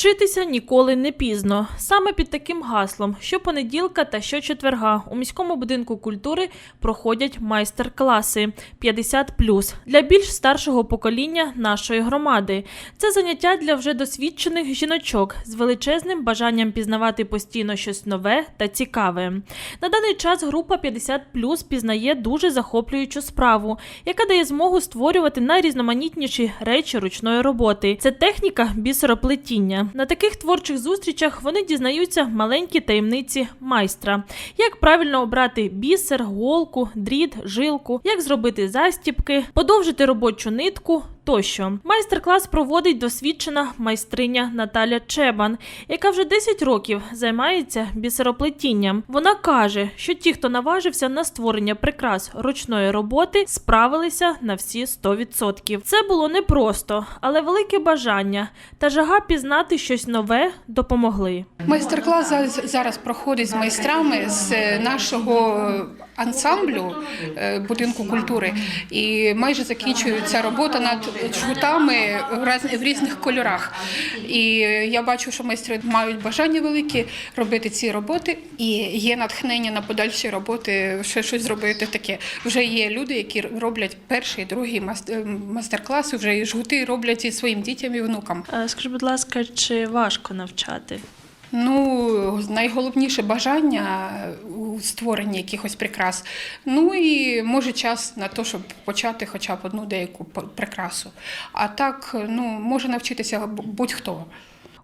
Вчитися ніколи не пізно. Саме під таким гаслом щопонеділка та щочетверга у міському будинку культури проходять майстер-класи 50+, для більш старшого покоління нашої громади. Це заняття для вже досвідчених жіночок з величезним бажанням пізнавати постійно щось нове та цікаве. На даний час група 50+, пізнає дуже захоплюючу справу, яка дає змогу створювати найрізноманітніші речі ручної роботи. Це техніка бісероплетіння. На таких творчих зустрічах вони дізнаються маленькі таємниці майстра, як правильно обрати бісер, голку, дріт, жилку, як зробити застіпки, подовжити робочу нитку. Тощо майстер-клас проводить досвідчена майстриня Наталя Чебан, яка вже 10 років займається бісероплетінням. Вона каже, що ті, хто наважився на створення прикрас ручної роботи, справилися на всі 100%. Це було непросто, але велике бажання та жага пізнати щось нове допомогли. Майстер-клас зараз- проходить з майстрами з е, нашого ансамблю е, будинку культури, і майже закінчується робота над жгутами в різних кольорах. І я бачу, що майстри мають бажання велике робити ці роботи, і є натхнення на подальші роботи, ще щось зробити таке. Вже є люди, які роблять перший, другий е, майстер-клас, вже і жгути роблять і своїм дітям і внукам. Скажи, будь ласка, чи важко навчати? Ну, найголовніше бажання у створенні якихось прикрас. Ну і може час на те, щоб почати хоча б одну деяку прикрасу. А так, ну, може навчитися будь-хто.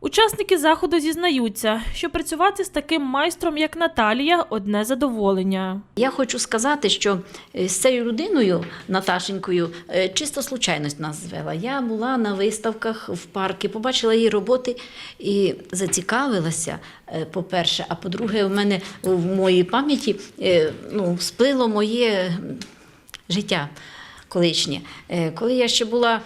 Учасники заходу зізнаються, що працювати з таким майстром, як Наталія, одне задоволення. Я хочу сказати, що е, з цією людиною, Наташенькою, е, чисто случайність нас звела. Я була на виставках в парку, побачила її роботи і зацікавилася, е, по-перше, а по-друге, в мене в моїй пам'яті ну, сплило моє життя колишнє. Е, Коли я ще була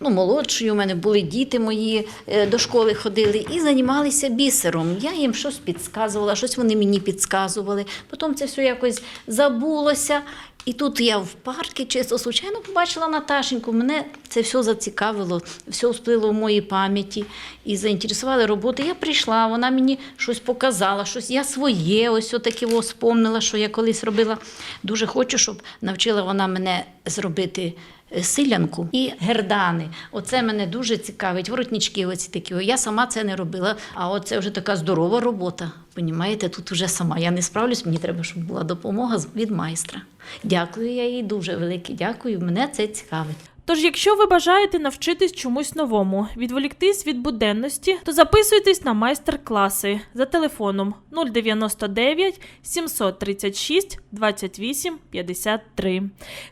ну, молодшою, у мене були діти мої, е, до школи ходили і займалися бісером. Я їм щось підказувала, щось вони мені підказували. Потім це все якось забулося. І тут я в парку чисто случайно побачила Наташеньку. Мене це все зацікавило, все всплило в моїй пам'яті і заінтересували роботи. Я прийшла, вона мені щось показала, щось я своє ось таке вспомнила, що я колись робила. Дуже хочу, щоб навчила вона мене зробити е, силянку і гердани. Оце мене дуже цікавить. Воротнички оці такі. Я сама це не робила, а оце вже така здорова робота. Понімаєте, тут вже сама. Я не справлюсь, мені треба, щоб була допомога від майстра. Дякую я їй дуже велике. Дякую. Мене це цікавить. Тож, якщо ви бажаєте навчитись чомусь новому, відволіктись від буденності, то записуйтесь на майстер-класи за телефоном 099 736 28 53.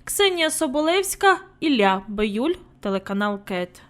Ксенія Соболевська, Ілля Баюль, телеканал КЕТ.